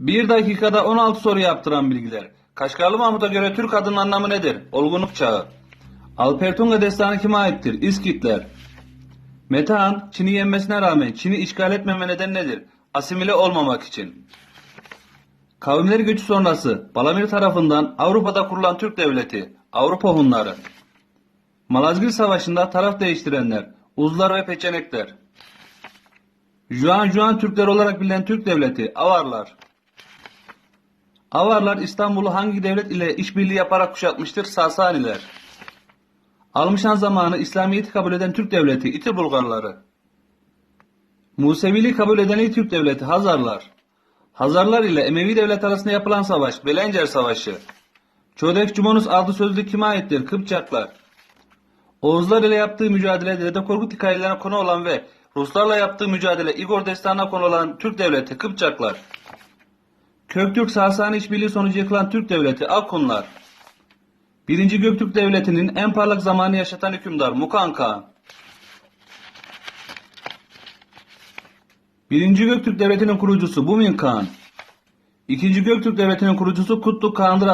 Bir dakikada 16 soru yaptıran bilgiler. Kaşgarlı Mahmut'a göre Türk adının anlamı nedir? Olgunluk çağı. Alpertunga destanı kime aittir? İskitler. Metehan, Çin'i yenmesine rağmen Çin'i işgal etmeme neden nedir? Asimile olmamak için. Kavimler göçü sonrası Balamir tarafından Avrupa'da kurulan Türk devleti, Avrupa Hunları. Malazgirt Savaşı'nda taraf değiştirenler, Uzlar ve Peçenekler. Juan Juan Türkler olarak bilinen Türk devleti, Avarlar. Avarlar İstanbul'u hangi devlet ile işbirliği yaparak kuşatmıştır? Sasaniler. Almışan zamanı İslamiyet'i kabul eden Türk devleti, İti Bulgarları. Museviliği kabul eden ilk Türk devleti, Hazarlar. Hazarlar ile Emevi devlet arasında yapılan savaş, Belencer Savaşı. Çodek Cumanus adlı sözlük kime aittir? Kıpçaklar. Oğuzlar ile yaptığı mücadele Dede Korkut hikayelerine konu olan ve Ruslarla yaptığı mücadele Igor destanına konu olan Türk devleti Kıpçaklar. Köktürk Sasani işbirliği sonucu yıkılan Türk devleti Akunlar. Birinci Göktürk Devleti'nin en parlak zamanı yaşatan hükümdar Mukan Kağan. Birinci Göktürk Devleti'nin kurucusu Bumin Kağan. İkinci Göktürk Devleti'nin kurucusu Kutluk Kağan'dır.